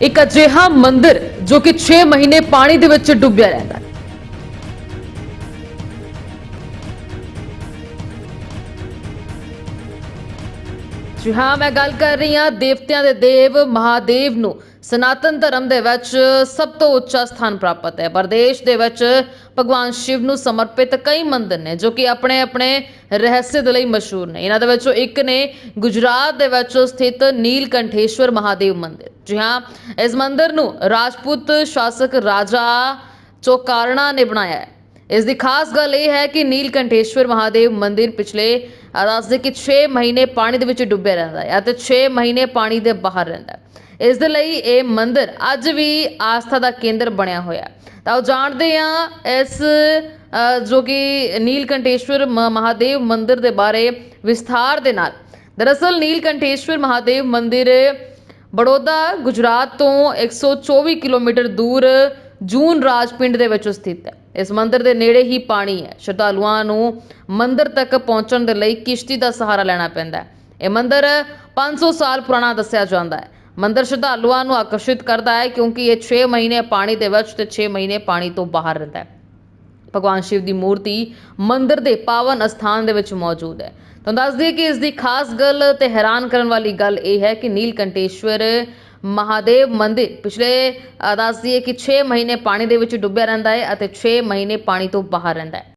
ਇੱਕ ਅਜਿਹਾ ਮੰਦਿਰ ਜੋ ਕਿ 6 ਮਹੀਨੇ ਪਾਣੀ ਦੇ ਵਿੱਚ ਡੁੱਬਿਆ ਰਹਿੰਦਾ ਜੀ ਹਾਂ, ਮੈਂ ਗੱਲ ਕਰ ਰਹੀ ਹਾਂ ਦੇਵਤਿਆਂ ਦੇ ਦੇਵ ਮਹਾਦੇਵ ਨੂੰ। ਸਨਾਤਨ ਧਰਮ ਦੇ ਵਿੱਚ ਸਭ ਤੋਂ ਉੱਚਾ ਸਥਾਨ ਪ੍ਰਾਪਤ ਹੈ। ਪਰਦੇਸ਼ ਦੇ ਵਿੱਚ ਭਗਵਾਨ ਸ਼ਿਵ ਨੂੰ ਸਮਰਪਿਤ ਕਈ ਮੰਦਰ ਨੇ ਜੋ ਕਿ ਆਪਣੇ ਆਪਣੇ ਰਹੱਸ ਦੇ ਲਈ ਮਸ਼ਹੂਰ ਨੇ। ਇਹਨਾਂ ਦੇ ਵਿੱਚੋਂ ਇੱਕ ਨੇ ਗੁਜਰਾਤ ਦੇ ਵਿੱਚ ਸਥਿਤ ਨੀਲਕੰਠੇਸ਼ਵਰ ਮਹਾਦੇਵ ਮੰਦਿਰ। ਜੀ ਹਾਂ, ਇਸ ਮੰਦਿਰ ਨੂੰ ਰਾਜਪੂਤ ਸ਼ਾਸਕ ਰਾਜਾ ਚੋਕਾਰਣਾ ਨੇ ਬਣਾਇਆ ਹੈ। ਇਸ ਦੀ ਖਾਸ ਗੱਲ ਇਹ ਹੈ ਕਿ ਨੀਲਕੰਠੇਸ਼ਵਰ ਮਹਾਦੇਵ ਮੰਦਿਰ ਪਿਛਲੇ ਅਹ ਦੱਸਦੇ ਕਿ 6 ਮਹੀਨੇ ਪਾਣੀ ਦੇ ਵਿੱਚ ਡੁੱਬਿਆ ਰਹਿੰਦਾ ਹੈ ਅਤੇ 6 ਮਹੀਨੇ ਪਾਣੀ ਦੇ ਬਾਹਰ ਰਹਿੰਦਾ ਹੈ। ਇਸ ਦੇ ਲਈ ਇਹ ਮੰਦਿਰ ਅੱਜ ਵੀ ਆਸਥਾ ਦਾ ਕੇਂਦਰ ਬਣਿਆ ਹੋਇਆ ਤਾਂ ਉਹ ਜਾਣਦੇ ਹਾਂ ਇਸ ਜੋ ਕਿ ਨੀਲਕੰਠੇਸ਼ਵਰ ਮ- ਮਹਾਦੇਵ ਮੰਦਿਰ ਦੇ ਬਾਰੇ ਵਿਸਥਾਰ ਦੇ ਨਾਲ। ਦਰਅਸਲ ਨੀਲਕੰਠੇਸ਼ਵਰ ਮਹਾਦੇਵ ਮੰਦਿਰ ਬੜੌਦਾ, ਗੁਜਰਾਤ ਤੋਂ 124 ਕਿਲੋਮੀਟਰ ਦੂਰ ਜੂਨ ਰਾਜ ਪਿੰਡ ਦੇ ਵਿੱਚ ਸਥਿਤ ਹੈ। ਇਸ ਮੰਦਿਰ ਦੇ ਨੇੜੇ ਹੀ ਪਾਣੀ ਹੈ। ਸ਼ਰਧਾਲੂਆਂ ਨੂੰ ਮੰਦਿਰ ਤੱਕ ਪਹੁੰਚਣ ਦੇ ਲਈ ਕਿਸ਼ਤੀ ਦਾ ਸਹਾਰਾ ਲੈਣਾ ਪੈਂਦਾ ਹੈ। ਇਹ ਮੰਦਿਰ 500 ਸਾਲ ਪੁਰਾਣਾ ਦੱਸਿਆ ਜਾਂਦਾ ਹੈ। ਮੰਦਿਰ ਸ਼ਰਧਾਲੂਆਂ ਨੂੰ ਆਕਰਸ਼ਿਤ ਕਰਦਾ ਹੈ ਕਿਉਂਕਿ ਇਹ 6 ਮਹੀਨੇ ਪਾਣੀ ਦੇ ਵਿੱਚ ਤੇ 6 ਮਹੀਨੇ ਪਾਣੀ ਤੋਂ ਬਾਹਰ ਰਹਿੰਦਾ ਹੈ। ਭਗਵਾਨ ਸ਼ਿਵ ਦੀ ਮੂਰਤੀ ਮੰਦਿਰ ਦੇ ਪਾਵਨ ਅਸਥਾਨ ਦੇ ਵਿੱਚ ਮੌਜੂਦ ਹੈ। ਤੁਹਾਨੂੰ ਦੱਸ ਦਈਏ ਕਿ ਇਸ ਦੀ ਖਾਸ ਗੱਲ ਤੇ ਹੈਰਾਨ ਕਰਨ ਵਾਲੀ ਗੱਲ ਇਹ ਹੈ ਕਿ ਨੀਲਕੰਠੇਸ਼ਵਰ ਮਹਾਦੇਵ ਮੰਦਿਰ। ਪਿਛਲੇ ਅ, ਦੱਸ ਦਈਏ ਕਿ 6 ਮਹੀਨੇ ਪਾਣੀ ਦੇ ਵਿੱਚ ਡੁੱਬਿਆ ਰਹਿੰਦਾ ਹੈ ਅਤੇ 6 ਮਹੀਨੇ ਪਾਣੀ ਤੋਂ ਬਾਹਰ ਰਹਿੰਦਾ ਹੈ।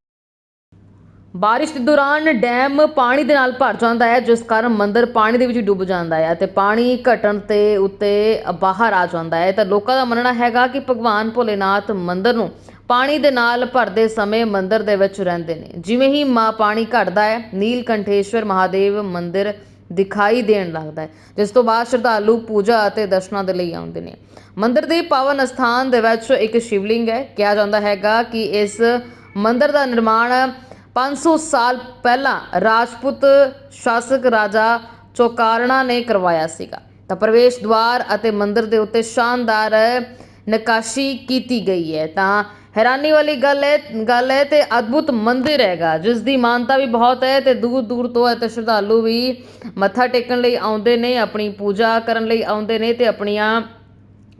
ਬਾਰਿਸ਼ ਦੇ ਦੌਰਾਨ ਡੈਮ ਪਾਣੀ ਦੇ ਨਾਲ ਭਰ ਜਾਂਦਾ ਹੈ ਜਿਸ ਕਾਰਨ ਮੰਦਰ ਪਾਣੀ ਦੇ ਵਿੱਚ ਡੁੱਬ ਜਾਂਦਾ ਹੈ ਅਤੇ ਪਾਣੀ ਘਟਣ ਤੇ ਉੱਤੇ ਬਾਹਰ ਆ ਜਾਂਦਾ ਹੈ। ਤਾਂ ਲੋਕਾਂ ਦਾ ਮੰਨਣਾ ਹੈਗਾ ਕਿ ਭਗਵਾਨ ਭੋਲੇਨਾਥ ਮੰਦਰ ਨੂੰ ਪਾਣੀ ਦੇ ਨਾਲ ਭਰਦੇ ਸਮੇਂ ਮੰਦਰ ਦੇ ਵਿੱਚ ਰਹਿੰਦੇ ਨੇ। ਜਿਵੇਂ ਹੀ ਮਾ ਪਾਣੀ ਘਟਦਾ ਹੈ ਨੀਲਕੰਠੇਸ਼ਵਰ ਮਹਾਦੇਵ ਮੰਦਿਰ ਦਿਖਾਈ ਦੇਣ ਲੱਗਦਾ ਹੈ, ਜਿਸ ਤੋਂ ਬਾਅਦ ਸ਼ਰਧਾਲੂ ਪੂਜਾ ਅਤੇ ਦਰਸ਼ਨਾਂ ਦੇ ਲਈ ਆਉਂਦੇ ਨੇ। ਮੰਦਿਰ ਦੇ ਪਾਵਨ ਅਸਥਾਨ ਦੇ ਵਿੱਚ ਇੱਕ ਸ਼ਿਵਲਿੰਗ ਹੈ। ਕਿਹਾ ਜਾਂਦਾ ਹੈਗਾ ਕਿ ਇਸ ਮੰਦਿਰ ਦਾ ਨਿਰਮਾਣ 500 ਸਾਲ ਪਹਿਲਾਂ ਰਾਜਪੂਤ ਸ਼ਾਸਕ ਰਾਜਾ ਚੋਕਾਰਣਾ ਨੇ ਕਰਵਾਇਆ ਸੀਗਾ। ਤਾਂ ਪ੍ਰਵੇਸ਼ ਦੁਆਰ ਅਤੇ ਮੰਦਿਰ ਦੇ ਉੱਤੇ ਸ਼ਾਨਦਾਰ ਨਕਾਸ਼ੀ ਕੀਤੀ ਗਈ ਹੈ। ਤਾਂ ਹੈਰਾਨੀ ਵਾਲੀ ਗੱਲ ਹੈ ਗੱਲ ਹੈ ਤੇ ਅਦਭੁਤ ਮੰਦਿਰ ਹੈਗਾ ਜਿਸ ਦੀ ਮਾਨਤਾ ਵੀ ਬਹੁਤ ਹੈ ਤੇ ਦੂਰ ਦੂਰ ਤੋਂ ਅਤੇ ਸ਼ਰਧਾਲੂ ਵੀ ਮੱਥਾ ਟੇਕਣ ਲਈ ਆਉਂਦੇ ਨੇ, ਆਪਣੀ ਪੂਜਾ ਕਰਨ ਲਈ ਆਉਂਦੇ ਨੇ ਤੇ ਆਪਣੀਆਂ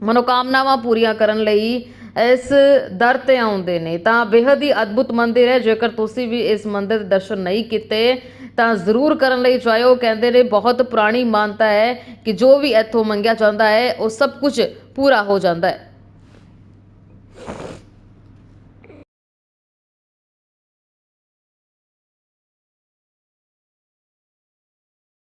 ਮਨੋਕਾਮਨਾਵਾਂ ਪੂਰੀਆਂ ਕਰਨ ਲਈ ਇਸ ਦਰ ਤੇ ਆਉਂਦੇ ਨੇ। ਤਾਂ ਬੇहद ਹੀ ਅਦਭੁਤ ਮੰਦਿਰ ਹੈ, ਜੇਕਰ ਤੁਸੀਂ ਵੀ ਇਸ ਮੰਦਿਰ ਦੇ ਦਰਸ਼ਨ ਨਹੀਂ ਕੀਤੇ, ਤਾਂ ਜ਼ਰੂਰ ਕਰਨ ਲਈ ਜਾਇਓ। ਕਹਿੰਦੇ ਨੇ, ਬਹੁਤ ਪੁਰਾਣੀ ਮਾਨਤਾ ਹੈ ਕਿ ਜੋ ਵੀ ਇੱਥੋਂ ਮੰਗਿਆ ਜਾਂਦਾ ਹੈ, ਉਹ ਸਭ ਕੁਝ ਪੂਰਾ ਹੋ ਜਾਂਦਾ ਹੈ।